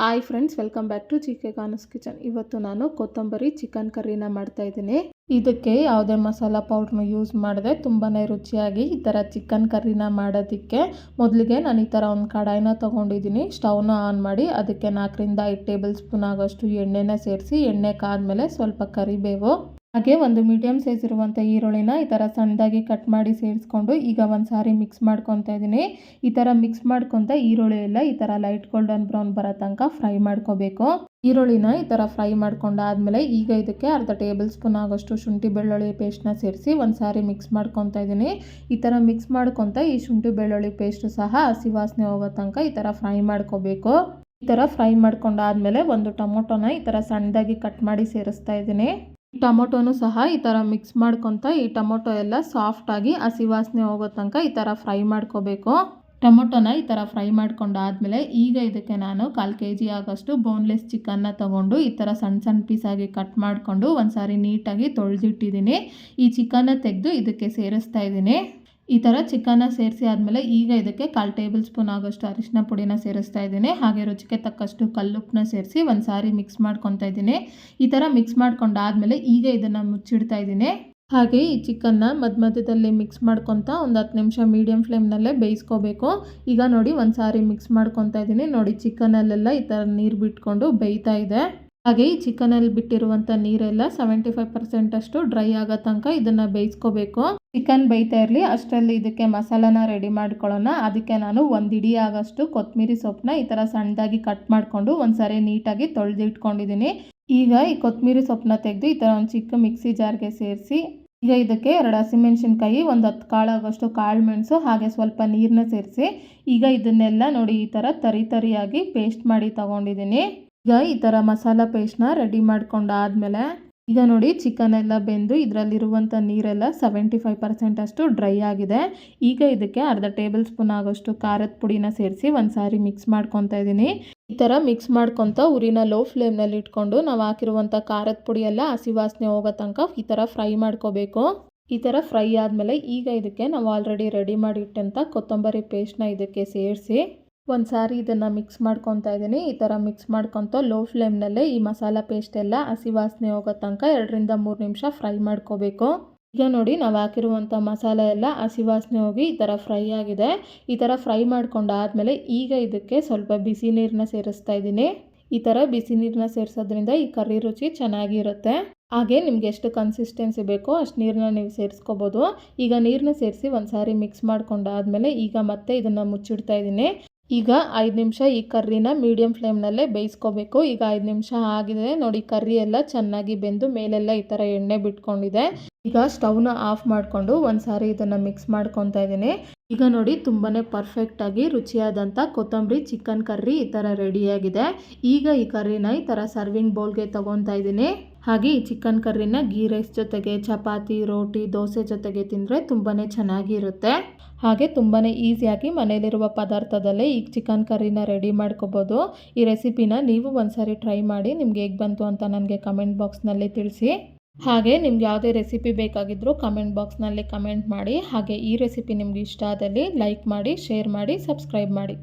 Hi friends welcome back to ಚಿಕೆ ಕಾನಸ್ kitchen ಇವತ್ತು ನಾನು ಕೊತ್ತಂಬರಿ ಚಿಕನ್ ಕರಿನ ಮಾಡ್ತಾ ಇದ್ದೀನಿ. ಇದಕ್ಕೆ ಯಾವುದೇ ಮಸಾಲ ಪೌಡ್ರ್ನ ಯೂಸ್ ಮಾಡಿದೆ ತುಂಬಾ ರುಚಿಯಾಗಿ ಈ ಥರ ಚಿಕನ್ ಕರಿನ ಮಾಡೋದಕ್ಕೆ ಮೊದಲಿಗೆ ನಾನು ಈ ಥರ ಒಂದು ಕಡಾಯಿನ ತೊಗೊಂಡಿದ್ದೀನಿ. ಸ್ಟವ್ನ ಆನ್ ಮಾಡಿ ಅದಕ್ಕೆ ನಾಲ್ಕರಿಂದ ಐದು ಟೇಬಲ್ ಸ್ಪೂನ್ ಆಗೋಷ್ಟು ಎಣ್ಣೆನ ಸೇರಿಸಿ ಎಣ್ಣೆ ಕಾದ್ಮೇಲೆ ಸ್ವಲ್ಪ ಕರಿಬೇವು. ಹಾಗೆ ಒಂದು ಮೀಡಿಯಮ್ ಸೈಜ್ ಇರುವಂಥ ಈರುಳ್ಳಿನ ಈ ಥರ ಸಣ್ಣದಾಗಿ ಕಟ್ ಮಾಡಿ ಸೇರಿಸ್ಕೊಂಡು ಈಗ ಒಂದು ಸಾರಿ ಮಿಕ್ಸ್ ಮಾಡ್ಕೊತಾ ಇದ್ದೀನಿ. ಈ ಥರ ಮಿಕ್ಸ್ ಮಾಡ್ಕೊತ ಈರುಳ್ಳಿ ಎಲ್ಲ ಈ ಥರ ಲೈಟ್ ಗೋಲ್ಡನ್ ಬ್ರೌನ್ ಬರೋ ತನಕ ಫ್ರೈ ಮಾಡ್ಕೋಬೇಕು. ಈರುಳ್ಳಿನ ಈ ಥರ ಫ್ರೈ ಮಾಡ್ಕೊಂಡಾದ್ಮೇಲೆ ಈಗ ಇದಕ್ಕೆ ಅರ್ಧ ಟೇಬಲ್ ಸ್ಪೂನ್ ಆಗೋಷ್ಟು ಶುಂಠಿ ಬೆಳ್ಳುಳ್ಳಿ ಪೇಸ್ಟ್ನ ಸೇರಿಸಿ ಒಂದು ಸಾರಿ ಮಿಕ್ಸ್ ಮಾಡ್ಕೊತಾ ಇದ್ದೀನಿ. ಈ ಥರ ಮಿಕ್ಸ್ ಮಾಡ್ಕೊತ ಈ ಶುಂಠಿ ಬೆಳ್ಳುಳ್ಳಿ ಪೇಸ್ಟ್ ಸಹ ಹಸಿ ವಾಸನೆ ಹೋಗೋ ತನಕ ಈ ಥರ ಫ್ರೈ ಮಾಡ್ಕೋಬೇಕು. ಈ ಥರ ಫ್ರೈ ಮಾಡ್ಕೊಂಡಾದ್ಮೇಲೆ ಒಂದು ಟೊಮೊಟೊನ ಈ ಥರ ಸಣ್ಣದಾಗಿ ಕಟ್ ಮಾಡಿ ಸೇರಿಸ್ತಾ ಇದ್ದೀನಿ. ಟೊಮೊಟೊನು ಸಹ ಈ ಥರ ಮಿಕ್ಸ್ ಮಾಡ್ಕೊತ ಈ ಟೊಮೊಟೊ ಎಲ್ಲ ಸಾಫ್ಟಾಗಿ ಹಸಿ ವಾಸನೆ ಹೋಗೋ ತನಕ ಈ ಥರ ಫ್ರೈ ಮಾಡ್ಕೋಬೇಕು. ಟೊಮೊಟೊನ ಈ ಥರ ಫ್ರೈ ಮಾಡ್ಕೊಂಡಾದಮೇಲೆ ಈಗ ಇದಕ್ಕೆ ನಾನು ಕಾಲು ಕೆ ಜಿ ಆಗೋಷ್ಟು ಬೋನ್ಲೆಸ್ ಚಿಕನ್ನ ತೊಗೊಂಡು ಈ ಥರ ಸಣ್ಣ ಸಣ್ಣ ಪೀಸಾಗಿ ಕಟ್ ಮಾಡಿಕೊಂಡು ಒಂದು ಸಾರಿ ನೀಟಾಗಿ ತೊಳೆದಿಟ್ಟಿದ್ದೀನಿ. ಈ ಚಿಕನ್ನ ತೆಗೆದು ಇದಕ್ಕೆ ಸೇರಿಸ್ತಾ ಇದ್ದೀನಿ. ಈ ಥರ ಚಿಕನ್ನ ಸೇರಿಸಿ ಆದಮೇಲೆ ಈಗ ಇದಕ್ಕೆ ಕಾಲು ಟೇಬಲ್ ಸ್ಪೂನ್ ಆಗೋಷ್ಟು ಅರಿಶಿನ ಪುಡಿನ ಸೇರಿಸ್ತಾ ಇದ್ದೀನಿ. ಹಾಗೆ ರುಚಿಗೆ ತಕ್ಕಷ್ಟು ಕಲ್ಲುಪ್ಪನ್ನ ಸೇರಿಸಿ ಒಂದು ಸಾರಿ ಮಿಕ್ಸ್ ಮಾಡ್ಕೊತಾ ಇದ್ದೀನಿ. ಈ ಥರ ಮಿಕ್ಸ್ ಮಾಡ್ಕೊಂಡಾದಮೇಲೆ ಈಗ ಇದನ್ನು ಮುಚ್ಚಿಡ್ತಾ ಇದ್ದೀನಿ. ಹಾಗೆ ಈ ಚಿಕನ್ನ ಮಧ್ಯ ಮಧ್ಯದಲ್ಲಿ ಮಿಕ್ಸ್ ಮಾಡ್ಕೊತ ಒಂದು ಹತ್ತು ನಿಮಿಷ ಮೀಡಿಯಮ್ ಫ್ಲೇಮ್ನಲ್ಲೇ ಬೇಯಿಸ್ಕೋಬೇಕು. ಈಗ ನೋಡಿ ಒಂದು ಸಾರಿ ಮಿಕ್ಸ್ ಮಾಡ್ಕೊತಾ ಇದ್ದೀನಿ. ನೋಡಿ ಚಿಕನಲ್ಲೆಲ್ಲ ಈ ಥರ ನೀರು ಬಿಟ್ಕೊಂಡು ಬೇಯ್ತಾ ಇದೆ. ಹಾಗೆ ಈ ಚಿಕನಲ್ಲಿ ಬಿಟ್ಟಿರುವಂಥ ನೀರೆಲ್ಲ ಸೆವೆಂಟಿ ಫೈವ್ ಪರ್ಸೆಂಟ್ ಅಷ್ಟು ಡ್ರೈ ಆಗೋ ತನಕ ಇದನ್ನು ಬೇಯಿಸ್ಕೋಬೇಕು. ಚಿಕನ್ ಬೇಯ್ತಾ ಇರಲಿ, ಅಷ್ಟರಲ್ಲಿ ಇದಕ್ಕೆ ಮಸಾಲಾನ ರೆಡಿ ಮಾಡ್ಕೊಳ್ಳೋಣ. ಅದಕ್ಕೆ ನಾನು ಒಂದು ಇಡೀ ಆಗೋಷ್ಟು ಕೊತ್ತಂಬರಿ ಸೊಪ್ಪನ್ನ ಈ ಥರ ಸಣ್ಣದಾಗಿ ಕಟ್ ಮಾಡಿಕೊಂಡು ಒಂದು ಸಾರಿ ನೀಟಾಗಿ ತೊಳೆದಿಟ್ಕೊಂಡಿದ್ದೀನಿ. ಈಗ ಈ ಕೊತ್ತಂಬರಿ ಸೊಪ್ಪನ್ನ ತೆಗೆದು ಈ ಥರ ಒಂದು ಚಿಕ್ಕ ಮಿಕ್ಸಿ ಜಾರ್ಗೆ ಸೇರಿಸಿ, ಈಗ ಇದಕ್ಕೆ ಎರಡು ಹಸಿಮೆಣಸಿನ್ಕಾಯಿ, ಒಂದು ಹತ್ತು ಕಾಳಾಗೋಷ್ಟು ಕಾಳು ಮೆಣಸು, ಹಾಗೆ ಸ್ವಲ್ಪ ನೀರನ್ನ ಸೇರಿಸಿ, ಈಗ ಇದನ್ನೆಲ್ಲ ನೋಡಿ ಈ ಥರ ತರಿ ತರಿಯಾಗಿ ಪೇಸ್ಟ್ ಮಾಡಿ ತಗೊಂಡಿದ್ದೀನಿ. ಈಗ ಈ ಥರ ಮಸಾಲ ಪೇಸ್ಟ್ನ ರೆಡಿ ಮಾಡ್ಕೊಂಡಾದ್ಮೇಲೆ ಈಗ ನೋಡಿ ಚಿಕನ್ ಎಲ್ಲ ಬೆಂದು ಇದರಲ್ಲಿರುವಂಥ ನೀರೆಲ್ಲ ಸೆವೆಂಟಿ ಫೈವ್ ಪರ್ಸೆಂಟ್ ಅಷ್ಟು ಡ್ರೈ ಆಗಿದೆ. ಈಗ ಇದಕ್ಕೆ ಅರ್ಧ ಟೇಬಲ್ ಸ್ಪೂನ್ ಆಗೋಷ್ಟು ಖಾರದ ಪುಡಿನ ಸೇರಿಸಿ ಒಂದು ಸಾರಿ ಮಿಕ್ಸ್ ಮಾಡ್ಕೊತಾ ಇದ್ದೀನಿ. ಈ ಥರ ಮಿಕ್ಸ್ ಮಾಡ್ಕೊತ ಉರಿನ ಲೋ ಫ್ಲೇಮ್ನಲ್ಲಿ ಇಟ್ಕೊಂಡು ನಾವು ಹಾಕಿರುವಂಥ ಖಾರದ ಪುಡಿ ಎಲ್ಲ ಹಸಿ ವಾಸನೆ ಹೋಗೋ ತನಕ ಈ ಥರ ಫ್ರೈ ಮಾಡ್ಕೋಬೇಕು. ಈ ಥರ ಫ್ರೈ ಆದಮೇಲೆ ಈಗ ಇದಕ್ಕೆ ನಾವು ಆಲ್ರೆಡಿ ರೆಡಿ ಮಾಡಿಟ್ಟಂಥ ಕೊತ್ತಂಬರಿ ಪೇಸ್ಟ್ನ ಇದಕ್ಕೆ ಸೇರಿಸಿ ಒಂದು ಸಾರಿ ಇದನ್ನು ಮಿಕ್ಸ್ ಮಾಡ್ಕೊತಾ ಇದ್ದೀನಿ. ಈ ಥರ ಮಿಕ್ಸ್ ಮಾಡ್ಕೊತ ಲೋ ಫ್ಲೇಮ್ನಲ್ಲೇ ಈ ಮಸಾಲ ಪೇಸ್ಟ್ ಎಲ್ಲ ಹಸಿ ವಾಸನೆ ಹೋಗೋ ತನಕ ಎರಡರಿಂದ ಮೂರು ನಿಮಿಷ ಫ್ರೈ ಮಾಡ್ಕೋಬೇಕು. ಈಗ ನೋಡಿ ನಾವು ಹಾಕಿರುವಂಥ ಮಸಾಲೆ ಎಲ್ಲ ಹಸಿ ವಾಸನೆ ಹೋಗಿ ಈ ಥರ ಫ್ರೈ ಆಗಿದೆ. ಈ ಥರ ಫ್ರೈ ಮಾಡ್ಕೊಂಡಾದ್ಮೇಲೆ ಈಗ ಇದಕ್ಕೆ ಸ್ವಲ್ಪ ಬಿಸಿ ನೀರನ್ನ ಸೇರಿಸ್ತಾ ಇದ್ದೀನಿ. ಈ ಥರ ಬಿಸಿ ನೀರನ್ನ ಸೇರಿಸೋದ್ರಿಂದ ಈ ಕರಿ ರುಚಿ ಚೆನ್ನಾಗಿರುತ್ತೆ. ಹಾಗೆ ನಿಮ್ಗೆ ಎಷ್ಟು ಕನ್ಸಿಸ್ಟೆನ್ಸಿ ಬೇಕೋ ಅಷ್ಟು ನೀರನ್ನ ನೀವು ಸೇರಿಸ್ಕೋಬೋದು. ಈಗ ನೀರನ್ನ ಸೇರಿಸಿ ಒಂದು ಸಾರಿ ಮಿಕ್ಸ್ ಮಾಡ್ಕೊಂಡಾದ್ಮೇಲೆ ಈಗ ಮತ್ತೆ ಇದನ್ನು ಮುಚ್ಚಿಡ್ತಾ ಇದ್ದೀನಿ. ಈಗ ಐದು ನಿಮಿಷ ಈ ಕರ್ರಿನ ಮೀಡಿಯಂ ಫ್ಲೇಮ್ನಲ್ಲೇ ಬೇಯಿಸ್ಕೋಬೇಕು. ಈಗ ಐದು ನಿಮಿಷ ಆಗಿದೆ. ನೋಡಿ, ಕರ್ರಿ ಎಲ್ಲ ಚೆನ್ನಾಗಿ ಬೆಂದು ಮೇಲೆಲ್ಲ ಈ ಥರ ಎಣ್ಣೆ ಬಿಟ್ಕೊಂಡಿದೆ. ಈಗ ಸ್ಟವ್ನ ಆಫ್ ಮಾಡಿಕೊಂಡು ಒಂದು ಸಾರಿ ಇದನ್ನು ಮಿಕ್ಸ್ ಮಾಡ್ಕೊತಾ ಇದ್ದೀನಿ. ಈಗ ನೋಡಿ ತುಂಬಾ ಪರ್ಫೆಕ್ಟಾಗಿ ರುಚಿಯಾದಂಥ ಕೊತ್ತಂಬರಿ ಚಿಕನ್ ಕರ್ರಿ ಈ ಥರ ರೆಡಿಯಾಗಿದೆ ಈಗ ಈ ಕರ್ರಿನ ಈ ಥರ ಸರ್ವಿಂಗ್ ಬೌಲ್ಗೆ ತೊಗೊತಾ ಇದ್ದೀನಿ. ಹಾಗೆ ಈ ಚಿಕನ್ ಕರ್ರಿನ ಗೀ ರೈಸ್ ಜೊತೆಗೆ, ಚಪಾತಿ, ರೋಟಿ, ದೋಸೆ ಜೊತೆಗೆ ತಿಂದರೆ ತುಂಬಾ ಚೆನ್ನಾಗಿರುತ್ತೆ. ಹಾಗೆ ತುಂಬಾ ಈಸಿಯಾಗಿ ಮನೆಯಲ್ಲಿರುವ ಪದಾರ್ಥದಲ್ಲೇ ಈ ಚಿಕನ್ ಕರ್ರಿನ ರೆಡಿ ಮಾಡ್ಕೋಬೋದು. ಈ ರೆಸಿಪಿನ ನೀವು ಒಂದ್ಸರಿ ಟ್ರೈ ಮಾಡಿ ನಿಮ್ಗೆ ಹೇಗೆ ಬಂತು ಅಂತ ನನಗೆ ಕಮೆಂಟ್ ಬಾಕ್ಸ್ನಲ್ಲಿ ತಿಳಿಸಿ. ಹಾಗೆ ನಿಮ್ಗೆ ಯಾವುದೇ ರೆಸಿಪಿ ಬೇಕಾಗಿದ್ದರೂ ಕಮೆಂಟ್ ಬಾಕ್ಸ್ನಲ್ಲಿ ಕಮೆಂಟ್ ಮಾಡಿ, ಹಾಗೆ ಈ ರೆಸಿಪಿ ನಿಮ್ಗೆ ಇಷ್ಟ ಆದಲ್ಲಿ ಲೈಕ್ ಮಾಡಿ ಶೇರ್ ಮಾಡಿ ಸಬ್ಸ್ಕ್ರೈಬ್ ಮಾಡಿ.